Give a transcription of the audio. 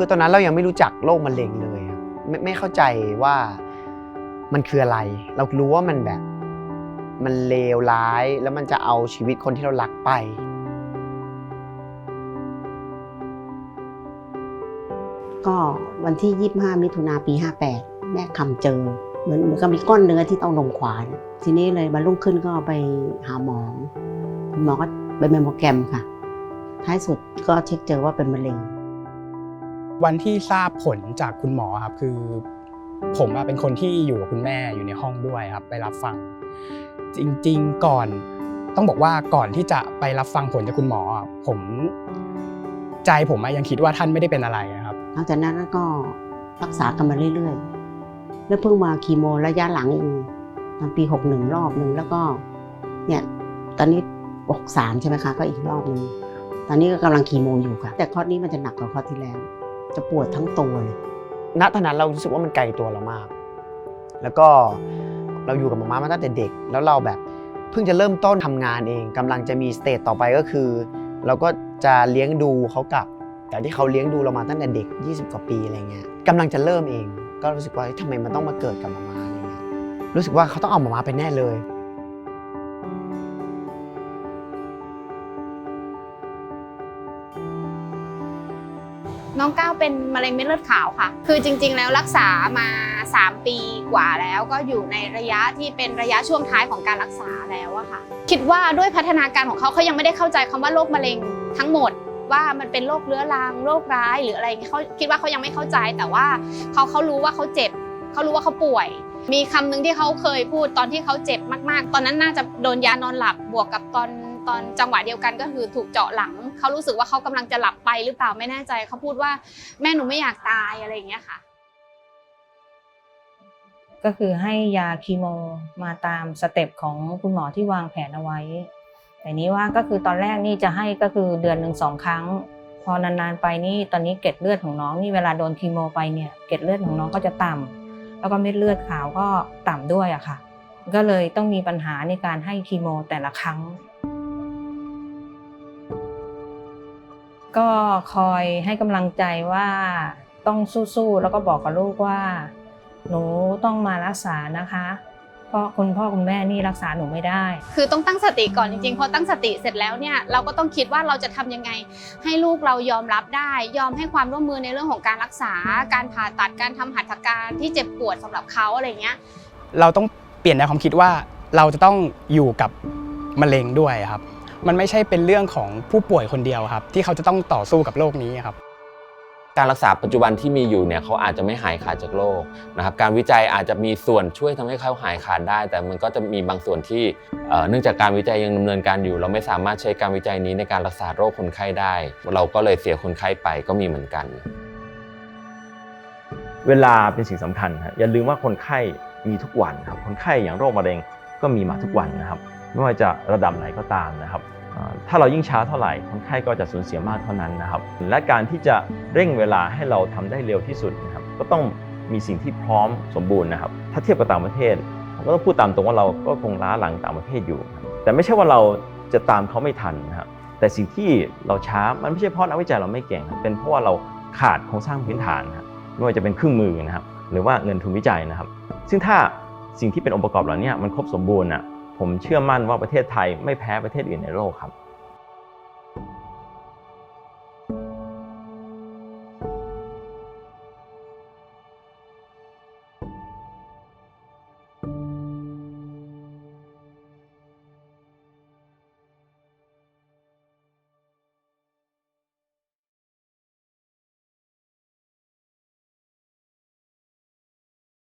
คือตอนนั้นเรายังไม่รู้จักโรคมะเร็งเลยครับไม่ไม่เข้าใจว่ามันคืออะไร เรารู้ว่ามันแบบมันเลวร้ายแล้วมันจะเอาชีวิตคนที่เรารักไป ก็วันที่ 25 มิถุนาปี 58 แม่คำเจอ เหมือนเหมือนกับมีก้อนเนื้อที่เต้านมขวานทีนี้เลยมารุ่งขึ้นก็ไปหาหมอหมอก็ไปเมมโมแกรมค่ะ ท้ายสุดก็เช็คเจอว่าเป็นมะเร็ง วันที่ทราบผลจากคุณหมอครับคือ ผมเป็นคนที่อยู่กับคุณแม่อยู่ในห้องด้วยครับ ไปรับฟัง จริงๆก่อนต้องบอกว่าก่อนที่จะไปรับฟังผลจากคุณหมอ ผมใจผมยังคิดว่าท่านไม่ได้เป็นอะไรนะครับหลังจากนั้นก็รักษากันมาเรื่อยๆ แล้วเพิ่งมาคีโมระยะหลังเองตอนปี61รอบหนึ่งแล้วก็เนี่ยตอนนี้63ใช่ไหมคะก็อีกรอบหนึ่งตอนนี้ก็กำลังคีโมอยู่ค่ะ แต่ข้อนี้มันจะหนักกว่าข้อที่แล้ว จะปวดทั้งตัวเลยณตอนนั้นเรารู้สึกว่ามันไกลตัวเรามาก แล้วก็เราอยู่กับหมาม่ามาตั้งแต่เด็ก แล้วเราแบบเพิ่งจะเริ่มต้นทำงานเองกำลังจะมีสเตจต่อไปก็คือ เราก็จะเลี้ยงดูเขากลับแต่ที่เขาเลี้ยงดูเรามาตั้งแต่เด็ก 20 กว่าปีอะไรเงี้ยกำลังจะเริ่มเอง ก็รู้สึกว่าเฮ้ยทำไมมันต้องมาเกิดกับหมาม่าอะไรเงี้ยรู้สึกว่าเขาต้องเอาหมาม่าไปแน่เลย น้องก้าวเป็นมะเร็งเม็ดเลือดขาวค่ะ คือจริง ๆ แล้วรักษามา 3 ปีกว่าแล้วก็อยู่ในระยะที่เป็นระยะช่วงท้ายของการรักษาแล้วอะค่ะ คิดว่าด้วยพัฒนาการของเขาเขายังไม่ได้เข้าใจคำว่าโรคมะเร็งทั้งหมดว่ามันเป็นโรคเรื้อรังโรคร้ายหรืออะไรอย่างเงี้ยเขาคิดว่าเขายังไม่เข้าใจแต่ว่าเขาเขารู้ว่าเขาเจ็บเขารู้ว่าเขาป่วย มีคำหนึ่งที่เขาเคยพูดตอนที่เขาเจ็บมากๆ ตอนนั้นน่าจะโดนยานอนหลับบวกกับตอน ตอนจังหวะเดียวกันก็คือถูกเจาะหลังเขารู้สึกว่าเขากำลังจะหลับไปหรือเปล่าไม่แน่ใจเขาพูดว่าแม่หนูไม่อยากตายอะไรอย่างเงี้ยค่ะ ก็คือให้ยาคีโมมาตามสเต็ปของคุณหมอที่วางแผนเอาไว้ แต่นี้ว่าก็คือตอนแรกนี่จะให้ก็คือเดือนหนึ่งสองครั้ง พอนานๆไปนี่ตอนนี้เกล็ดเลือดของน้องนี่เวลาโดนคีโมไปเนี่ยเกล็ดเลือดของน้องก็จะต่ำแล้วก็เม็ดเลือดขาวก็ต่ำด้วยอะค่ะก็เลยต้องมีปัญหาในการให้คีโมแต่ละครั้ง ก็คอยให้กำลังใจว่าต้องสู้ๆแล้วก็บอกกับลูกว่า หนูต้องมารักษานะคะเพราะคุณพ่อคุณแม่นี่รักษาหนูไม่ได้ คือต้องตั้งสติก่อนจริงๆ พอตั้งสติเสร็จแล้วเนี่ยเราก็ต้องคิดว่าเราจะทำยังไง ให้ลูกเรายอมรับได้ ยอมให้ความร่วมมือในเรื่องของการรักษา การผ่าตัดการทำหัตถการที่เจ็บปวดสำหรับเขาอะไรเงี้ย เราต้องเปลี่ยนแนวความคิดว่าเราจะต้องอยู่กับมะเร็งด้วยครับ มันไม่ใช่เป็นเรื่องของผู้ป่วยคนเดียวครับ ที่เขาจะต้องต่อสู้กับโรคนี้ครับการรักษาปัจจุบันที่มีอยู่เนี่ยเขาอาจจะไม่หายขาดจากโรคนะครับการวิจัยอาจจะมีส่วนช่วยทำให้เขาหายขาดได้ แต่มันก็จะมีบางส่วนที่เอ่อเนื่องจากการวิจัยยังดำเนินการอยู่ เราไม่สามารถใช้การวิจัยนี้ในการรักษาโรคคนไข้ได้ เราก็เลยเสียคนไข้ไปก็มีเหมือนกัน เวลาเป็นสิ่งสำคัญครับอย่าลืมว่าคนไข้มีทุกวันครับคนไข้อย่างโรคมะเร็งก็มีมาทุกวันนะครับ ไม่ว่าจะระดับไหนก็ตามนะครับถ้าเรายิ่งช้าเท่าไหร่คนไข้ก็จะสูญเสียมากเท่านั้นนะครับ และการที่จะเร่งเวลาให้เราทำได้เร็วที่สุดนะครับก็ต้องมีสิ่งที่พร้อมสมบูรณ์นะครับ ถ้าเทียบกับต่างประเทศผมก็ต้องพูดตามตรงว่าเราก็คงล้าหลังต่างประเทศอยู่ แต่ไม่ใช่ว่าเราจะตามเขาไม่ทันนะครับแต่สิ่งที่เราช้ามันไม่ใช่เพราะนักวิจัยเราไม่เก่งเป็นเพราะว่าเราขาดโครงสร้างพื้นฐานนะครับไม่ว่าจะเป็นเครื่องมือนะครับหรือว่าเงินทุนวิจัยนะครับ ซึ่งถ้าสิ่งที่เป็นองค์ประกอบเหล่านี้มันครบสมบูรณ์อะ ผมเชื่อมั่นว่าประเทศไทยไม่แพ้ประเทศอื่นในโลกครับ